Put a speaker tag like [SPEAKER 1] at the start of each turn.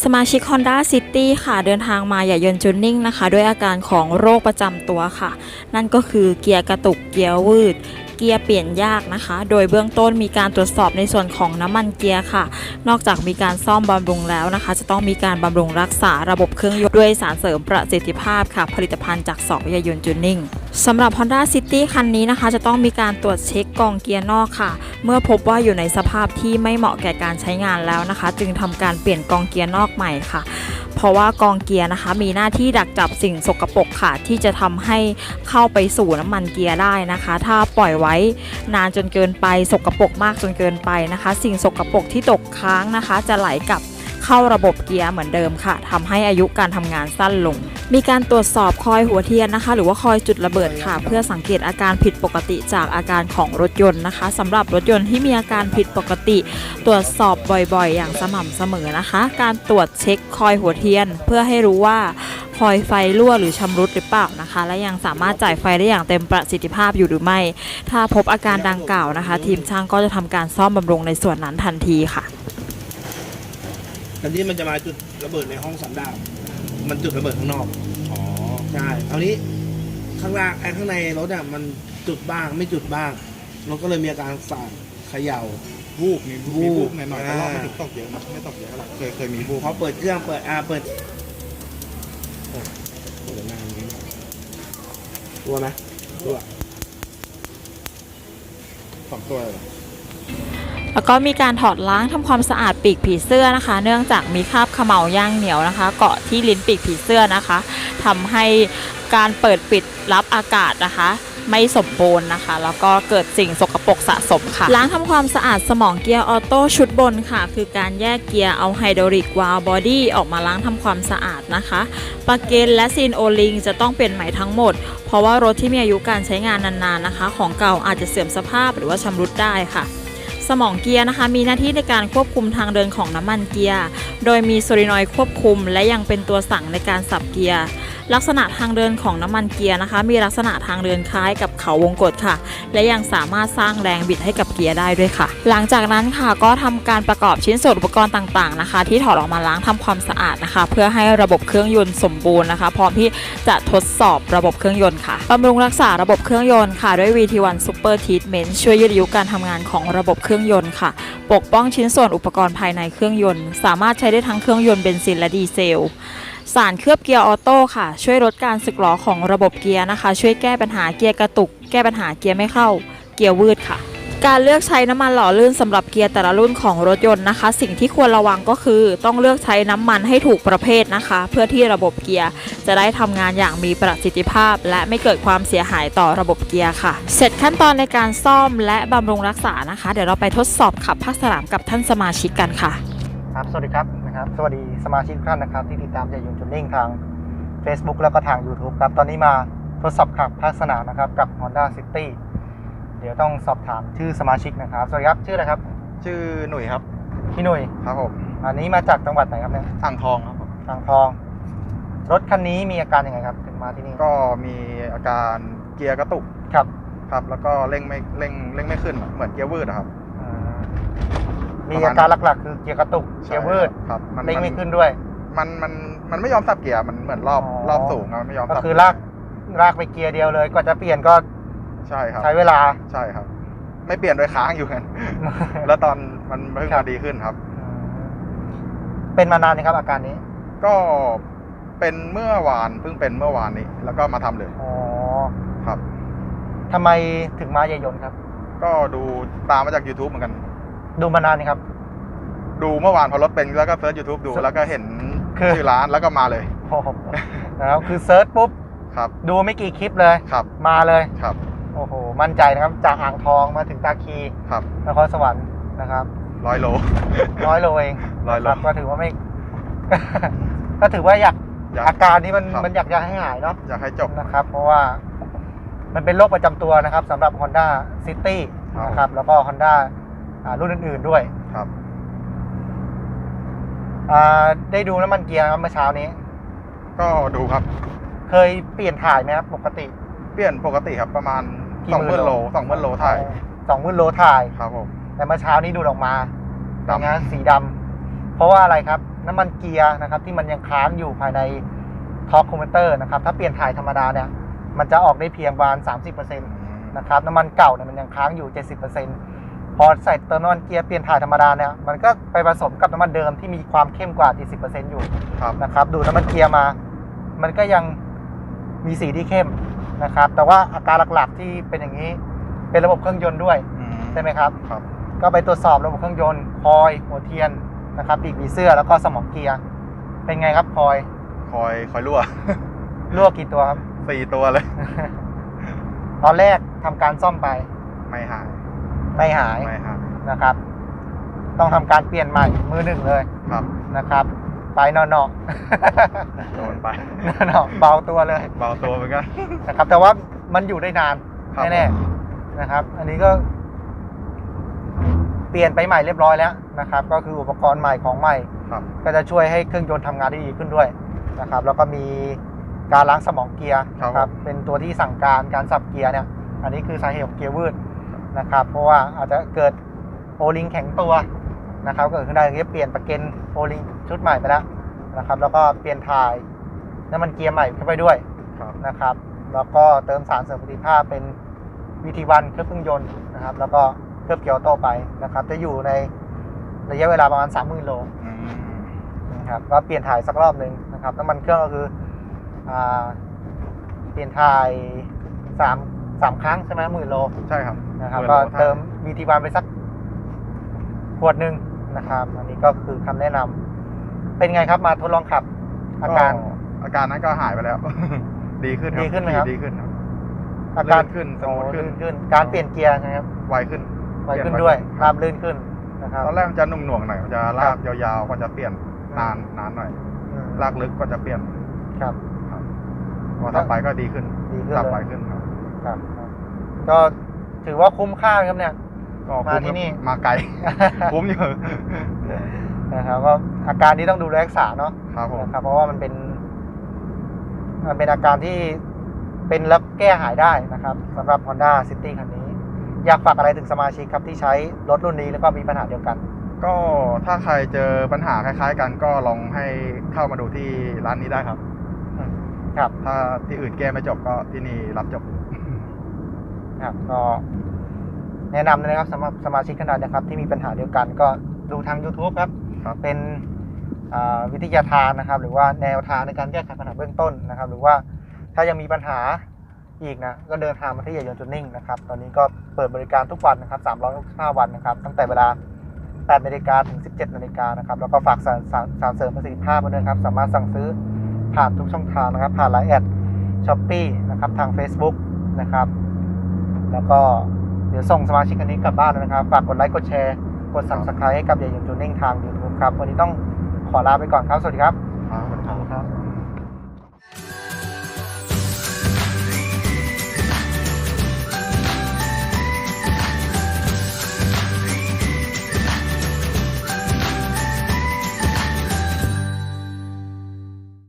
[SPEAKER 1] สมาชิก Honda City ค่ะ เดินทางมาอย่ายนจุนนิ่งนะคะ ด้วยอาการของโรคประจำตัวค่ะ นั่นก็คือเกียร์กระตุกเกียร์วืด เกียร์เปลี่ยนยากนะคะ โดยเบื้องต้นมีการตรวจสอบในส่วนของน้ำมันเกียร์ค่ะ นอกจากมีการซ่อมบำรุงแล้วนะคะ จะต้องมีการบำรุงรักษาระบบเครื่องยนต์ด้วยสารเสริมประสิทธิภาพค่ะ ผลิตภัณฑ์จากสอบยายนจูนนิ่งสำหรับ Honda City คันนี้นะคะ จะต้องมีการตรวจเช็คกองเกียร์นอกค่ะ เมื่อพบว่าอยู่ในสภาพที่ไม่เหมาะแก่การใช้งานแล้วนะคะ จึงทำการเปลี่ยนกองเกียร์นอกใหม่ค่ะ เพราะว่ากองเกียร์นะคะ มีหน้าที่ดักจับสิ่งสกปรกค่ะ ที่จะทำให้เข้าไปสู่น้ำมันเกียร์ได้นะคะ ถ้าปล่อยไว้นานจนเกินไปสกปรกมากจนเกินไปนะคะ สิ่งสกปรกที่ตกค้างนะคะ จะไหลกลับ เข้าระบบเกียร์เหมือนเดิมค่ะทำให้อายุการทำงานสั้นลง มีการตรวจสอบคอยหัวเทียนนะคะ หรือว่าคอยจุดระเบิดค่ะ เพื่อสังเกตอาการผิดปกติจากอาการของรถยนต์นะคะสำหรับรถยนต์ที่มีอาการผิดปกติ ตรวจสอบบ่อยๆ อย่างสม่ำเสมอนะคะ การตรวจเช็คคอยหัวเทียน เพื่อให้รู้ว่าคอยไฟรั่วหรือชำรุดหรือเปล่านะคะ และยังสามารถจ่ายไฟได้อย่างเต็มประสิทธิภาพอยู่หรือไม่ ถ้าพบอาการดังกล่าวนะคะ ทีมช่างก็จะทำการซ่อมบำรุงในส่วนนั้นทันทีค่ะ
[SPEAKER 2] อันนี้มันจะมาจุดระเบิดในห้องสันดาปมันจุดระเบิดข้างนอก
[SPEAKER 3] อ๋อ
[SPEAKER 2] ใช่คราวนี้ข้างล่างไอ้ข้างในรถอะมันจุดบ้างไม่จุดบ้าง รถก็เลยมีอาการสั่นเขย่า
[SPEAKER 3] วูบมี
[SPEAKER 2] วู
[SPEAKER 3] มี
[SPEAKER 2] บ
[SPEAKER 3] วูบหน่อยๆแต่รอบไม่
[SPEAKER 2] อ่า
[SPEAKER 3] ถึงตกเยอะนะไม่ตกเยอะเท่าไหร่เคยเคยมีวูบ
[SPEAKER 2] พอเปิดเครื่องเปิดอาเปิดเออเปิดนานนี้ตัวไหมตัว
[SPEAKER 3] สองตัวเลย
[SPEAKER 1] แล้วก็มีการถอดล้างทำความสะอาดปีกผีเสื้อนะคะ เนื่องจากมีคราบเขม่าย่างเหนียวนะคะ เกาะที่ลิ้นปีกผีเสื้อนะคะทำให้การเปิดปิดรับอากาศนะคะไม่สมบูรณ์นะคะ แล้วก็เกิดสิ่งสกปรกสะสมค่ะ ล้างทำความสะอาดสมองเกียร์ออโต้ชุดบนค่ะ คือการแยกเกียร์เอาไฮดรอลิกวาล์วบอดี้ออกมาล้างทำความสะอาดนะคะปาเกนและซีนโอลิงจะต้องเปลี่ยนใหม่ทั้งหมด เพราะว่ารถที่มีอายุการใช้งานนานๆนะคะ ของเก่าอาจจะเสื่อมสภาพหรือว่าชำรุดได้ค่ะ สมองเกียร์นะคะ มีหน้าที่ในการควบคุมทางเดินของน้ำมันเกียร์ โดยมีโซลินอยด์ควบคุม และยังเป็นตัวสั่งในการสับเกียร์ ลักษณะทางเดินของน้ำมันเกียร์นะคะ มีลักษณะทางเดินคล้ายกับเขาวงกตค่ะ และยังสามารถสร้างแรงบิดให้กับเกียร์ได้ด้วยค่ะ หลังจากนั้นค่ะก็ทำการประกอบชิ้นส่วนอุปกรณ์ต่างๆนะคะ ที่ถอดออกมาล้างทำความสะอาดนะคะ เพื่อให้ระบบเครื่องยนต์สมบูรณ์นะคะ พร้อมที่จะทดสอบระบบเครื่องยนต์ค่ะบำรุงรักษาระบบเครื่องยนต์ค่ะด้วย VT1 Super Treatment ช่วยยืดอายุการทำงานของระบบเครื่องยนต์ค่ะ ปกป้องชิ้นส่วนอุปกรณ์ภายในเครื่องยนต์ สามารถใช้ได้ทั้งเครื่องยนต์เบนซินและดีเซล สารเคลือบเกียร์ออโต้ค่ะ ช่วยลดการสึกหรอของระบบเกียร์นะคะ ช่วยแก้ปัญหาเกียร์กระตุก แก้ปัญหาเกียร์ไม่เข้า เกียร์วืดค่ะ การเลือกใช้น้ำมันหล่อลื่นสำหรับเกียร์แต่ละรุ่นของรถยนต์นะคะ สิ่งที่ควรระวังก็คือ ต้องเลือกใช้น้ำมันให้ถูกประเภทนะคะ เพื่อที่ระบบเกียร์จะได้ทำงานอย่างมีประสิทธิภาพ และไม่เกิดความเสียหายต่อระบบเกียร์ค่ะ เสร็จขั้นตอนในการซ่อมและบำรุงรักษานะคะ เดี๋ยวเราไปทดสอบขับภาคสนามกับท่านสมาชิกกันค่ะ
[SPEAKER 4] ครับ สวัสดีครับ นะครับ สวัสดีสมาชิกทุกท่านนะครับ ที่ติดตามใจยุนจุนนิ่งทาง Facebook แล้วก็ทาง YouTube ครับ ตอนนี้มาทดสอบขับภาคสนามนะครับ กับ Honda City เดี๋ยวต้องสอบถามชื่อสมาชิกนะครับ สวัสดีครับ ชื่ออะไรครับ
[SPEAKER 3] ชื่อหนุ่ยครับ
[SPEAKER 4] พี่หนุ่ย
[SPEAKER 3] ครับผม
[SPEAKER 4] อันนี้มาจากจังหวัดไหนครับเนี่ย
[SPEAKER 3] อ่างทองครับผม
[SPEAKER 4] ทางทอง รถคันนี้มีอาการยังไงครับถึงมาที่นี่
[SPEAKER 3] ก็มีอาการเกียร์กระตุก
[SPEAKER 4] ครับ
[SPEAKER 3] ครับ แล้วก็เร่งไม่เร่งเร่งไม่ขึ้นเหมือนเกียร์วืดอะครับ
[SPEAKER 4] อ่า มีอาการหลักๆ คือเกียร์กระตุกเกียร์วืด
[SPEAKER 3] ครับมัน
[SPEAKER 4] เร่งไม่
[SPEAKER 3] มัน
[SPEAKER 4] ขึ้นด้วย
[SPEAKER 3] มันมันมันไม่ยอมสับเกียร์มันเหมือนรอบ
[SPEAKER 4] อ๋อ
[SPEAKER 3] รอบสูงอะมันไม่ยอม
[SPEAKER 4] ก็
[SPEAKER 3] สับ
[SPEAKER 4] คือลากลากไปเกียร์เดียวเลยกว่าจะเปลี่ยนก็
[SPEAKER 3] ใช่ครับ
[SPEAKER 4] ใช้เวลา
[SPEAKER 3] ใช่ครับ ไม่เปลี่ยนโดยค้างอยู่กันแล้วตอนมันเพิ่ง
[SPEAKER 4] ครั
[SPEAKER 3] มา
[SPEAKER 4] บ
[SPEAKER 3] ดีขึ้นครับ
[SPEAKER 4] เป็นมานานนะครับอาการนี้
[SPEAKER 3] ก็เป็นเมื่อวานเพิ่งเป็นเมื่อวานนี้ แล้วก็มาทำเลย
[SPEAKER 4] อ๋อ
[SPEAKER 3] ครับ
[SPEAKER 4] ทำไมถึงมาเยายนครับ
[SPEAKER 3] ก็ดูตามมาจาก YouTube เหมือนกัน
[SPEAKER 4] ดูมานานนี่ครับ
[SPEAKER 3] ดูเมื่อวานพอรถเป็นแล้วก็เซิร์ช YouTube ดู
[SPEAKER 4] เซิร์ช
[SPEAKER 3] แล้วก็เห็น
[SPEAKER 4] คือ
[SPEAKER 3] ชื่อร้านแล้วก็มาเลย
[SPEAKER 4] โอ้โหนะครับคือเซิร์ชปุ๊บ
[SPEAKER 3] ครับ
[SPEAKER 4] ดูไม่กี่คลิปเลย
[SPEAKER 3] ครับ
[SPEAKER 4] มาเลย
[SPEAKER 3] ครับ
[SPEAKER 4] โอ้โห มั่นใจนะครับจากอ่างทองมาถึงตาคี
[SPEAKER 3] ครับ
[SPEAKER 4] นครสวรรค์นะครับ
[SPEAKER 3] ร้อยโล
[SPEAKER 4] ร้อยโลเอง
[SPEAKER 3] ร้อยโล
[SPEAKER 4] คบก็ถือว่าไม่ ก็ถือว่าอยาก
[SPEAKER 3] อยาก
[SPEAKER 4] อาการนี้มัน
[SPEAKER 3] ครับ
[SPEAKER 4] มันอยากจะให้หายเนาะ
[SPEAKER 3] อยากให้จบ
[SPEAKER 4] นะครับ เพราะว่ามันเป็นโรคประจำตัวนะครับสำหรับ Honda City
[SPEAKER 3] ครับ
[SPEAKER 4] นะครับแล้วก็ Honda อ่า รุ่นอื่นๆด้วย
[SPEAKER 3] ครับ
[SPEAKER 4] อ่าได้ดูน้ำมันเกียร์ครับเมื่อเช้านี้
[SPEAKER 3] ก็ดูครับ
[SPEAKER 4] เคยเปลี่ยนถ่ายไหมครับปกติ
[SPEAKER 3] เปลี่ยนปกติครับประมาณ
[SPEAKER 4] กี่
[SPEAKER 3] สอง
[SPEAKER 4] ห
[SPEAKER 3] ห
[SPEAKER 4] มื่
[SPEAKER 3] มื่
[SPEAKER 4] น
[SPEAKER 3] น
[SPEAKER 4] โล
[SPEAKER 3] โลสองหมื่นโลถ่าย
[SPEAKER 4] สองหมื่นโลถ่าย
[SPEAKER 3] ครับผม
[SPEAKER 4] แต่เมื่อเช้านี้ดูดออกมา
[SPEAKER 3] ดำ
[SPEAKER 4] เป็นไงสีดำพราะว่าอะไรครับ น้ำมันเกียร์นะครับ ที่มันยังค้างอยู่ภายในท็อปคอมพิวเตอร์นะครับ ถ้าเปลี่ยนถ่ายธรรมดาเนี่ยมันจะออกได้เพียงประมาณ30%นะครับน้ำมันเก่าเนี่ยมันยังค้างอยู่ 70% พอใส่เติมน้ำมันเกียร์เปลี่ยนถ่ายธรรมดาเนี่ยมันก็ไปผสมกับน้ำมันเดิมที่มีความเข้มกว่า70%อยู่
[SPEAKER 3] ครับ
[SPEAKER 4] นะครับ ดูดน้ำมันเกียร์มา มันก็ยังมีสีที่เข้มนะครับ แต่ว่าอาการหลักๆที่เป็นอย่างนี้ เป็นระบบเครื่องยนต์ด้วย
[SPEAKER 3] อืม
[SPEAKER 4] ใช่ไหมครับ
[SPEAKER 3] ครับ
[SPEAKER 4] ก็ไปตรวจสอบระบบเครื่องยนต์คอยหัวเทียนนะครับปีกผีเสื้อแล้วก็สมองเกียร์เป็นไงครับคอย
[SPEAKER 3] คอยคอยรั่ว
[SPEAKER 4] รั่วกี่ตัวครับ
[SPEAKER 3] สี่ตัวเลย
[SPEAKER 4] ตอนแรกทำการซ่อมไป
[SPEAKER 3] ไม่หาย
[SPEAKER 4] ไม่หาย
[SPEAKER 3] ไม่หาย
[SPEAKER 4] นะครับ ต้องทำการเปลี่ยนใหม่มือหนึ่งเลย
[SPEAKER 3] ครับ
[SPEAKER 4] นะครับไปนอน
[SPEAKER 3] โดนไป
[SPEAKER 4] ๆนอนๆเบาตัวเลย
[SPEAKER 3] เบาตัวเหมือนกัน
[SPEAKER 4] นะครับ แต่ว่ามันอยู่ได้นาน
[SPEAKER 3] ครับ
[SPEAKER 4] แน่ๆนะครับ อันนี้ก็ เปลี่ยนไปใหม่เรียบร้อยแล้วนะครับ ก็คืออุปกรณ์ใหม่ของใหม่
[SPEAKER 3] ครับ
[SPEAKER 4] ก็จะช่วยให้เครื่องยนต์ทำงานได้ดีขึ้นด้วยนะครับ แล้วก็มีการล้างสมองเกียร์
[SPEAKER 3] ครับ
[SPEAKER 4] นะครับเป็นตัวที่สั่งการการสับเกียร์เนี่ย อันนี้คือสาเหตุของเกียร์วืด นะครับ เพราะว่าอาจจะเกิดโอลิงแข็งตัวนะครับเกิดขึ้นได้อย่างนี้เปลี่ยนประเก็นโอลิงชุดใหม่ไปแล้วนะครับ แล้วก็เปลี่ยนถ่ายน้ำมันเกียร์ใหม่เข้าไปด้วย
[SPEAKER 3] ครับ
[SPEAKER 4] นะครับ แล้วก็เติมสารเสริมประสิทธิภาพเป็นวิธีวันเครื่องเครื่องยนต์นะครับ แล้วก็เคลือบเกียวโตไปนะครับ จะอยู่ในระยะเวลาประมาณ30,000โล
[SPEAKER 3] อืม
[SPEAKER 4] นะครับก็เปลี่ยนถ่ายสักรอบหนึ่งนะครับน้ำมันเครื่องก็คืออ่าเปลี่ยนถ่ายสาม สามครั้งใช่ไหมหมื่นโล
[SPEAKER 3] ใช่ครับ
[SPEAKER 4] นะครับ
[SPEAKER 3] หน
[SPEAKER 4] ก็
[SPEAKER 3] โล
[SPEAKER 4] เติมวีทีวันไปสักขวดหนึ่งนะครับ อันนี้ก็คือคำแนะนำเป็นไงครับมาทดลองขับ อาการ
[SPEAKER 3] อาการนั้นก็หายไปแล้ว ดีขึ้นครับ
[SPEAKER 4] ดีขึ้นไหมครับ
[SPEAKER 3] ดีขึ้นครับ
[SPEAKER 4] อาการ
[SPEAKER 3] ลื่นขึ้นสมูทขึ้น
[SPEAKER 4] โอ้ลื่ขึ้น การเปลี่ยนเกียร์นะครับ
[SPEAKER 3] ไวขึ้น
[SPEAKER 4] ไวขึ้น
[SPEAKER 3] เปลี่
[SPEAKER 4] ด้วย
[SPEAKER 3] ค
[SPEAKER 4] รา
[SPEAKER 3] รับบ
[SPEAKER 4] ลื่นขึ้นนะครับ
[SPEAKER 3] ตอนแรกมันจะหนุ่มหน่วงหน่อยมันจะลากยาวๆก็จะเปลี่ยนนานนานหน่อย
[SPEAKER 4] อืม
[SPEAKER 3] ลากลึกก็จะเปลี่ยน
[SPEAKER 4] ครับ
[SPEAKER 3] ครับพอทำไปก็ดีขึ้น
[SPEAKER 4] ดีขึ้น
[SPEAKER 3] ขับ
[SPEAKER 4] เลย
[SPEAKER 3] ไวขึ้น ครับ
[SPEAKER 4] ครับครับ ก็ถือว่าคุ้มค่าครับเนี่ย
[SPEAKER 3] ก็
[SPEAKER 4] มา
[SPEAKER 3] คุ้
[SPEAKER 4] ที่นี่
[SPEAKER 3] มาไกล คุ้มอยู่
[SPEAKER 4] นะครับก็อาการนี้ต้องดูแลรักษาเนาะ
[SPEAKER 3] ครับผม
[SPEAKER 4] นะครับเพราะว่ามันเป็น มันเป็นอาการที่เป็นแล้วแก้หายได้นะครับสำหรับ Honda City คันนี้ อยากฝากอะไรถึงสมาชิกครับที่ใช้รถรุ่นนี้แล้วก็มีปัญหาเดียวกัน
[SPEAKER 3] ก็ถ้าใครเจอปัญหาคล้าย ๆ กันก็ลองให้เข้ามาดูที่ร้านนี้ได้ครับ
[SPEAKER 4] ครับ
[SPEAKER 3] ถ้าที่อื่นแก้ไม่จบก็ที่นี่รับจบ
[SPEAKER 4] ครับ ก็แนะนำเลยนะครับสำหรับสมาชิกขนาดนะครับ ที่มีปัญหาเดียวกันก็ดูทาง YouTube ครับ
[SPEAKER 3] ครับ
[SPEAKER 4] เป็นอ่าวิทยาทานนะครับ หรือว่าแนวทางในการแก้ไขปัญหาเบื้องต้นนะครับ หรือว่าถ้ายังมีปัญหาอีกนะก็เดินทางมาที่ใหญ่ยนต์จุนนิ่งนะครับ ตอนนี้ก็เปิดบริการทุกวันนะครับ365วันนะครับ ตั้งแต่เวลา8นาฬิกาถึง 17นาฬิกานะครับ แล้วก็ฝากสารสารสารเสริมประสิทธิภาพไว้ด้วยนะครับ สามารถสั่งซื้อผ่านทุกช่องทางนะครับ ผ่านไลน์แอดช้อปปี้นะครับ ทาง Facebook นะครับ แล้วก็เดี๋ยวส่งสมาชิกคนนี้กลับบ้านแล้วนะครับ ฝากกดไลค์ กดแชร์ กด subscribe ให้กับเดียนต์จูนนิ่งทาง YouTube ครับ วันนี้ต้องขอลาไปก่อนครับ สวัสดีครับ
[SPEAKER 3] ครับ
[SPEAKER 4] ครับ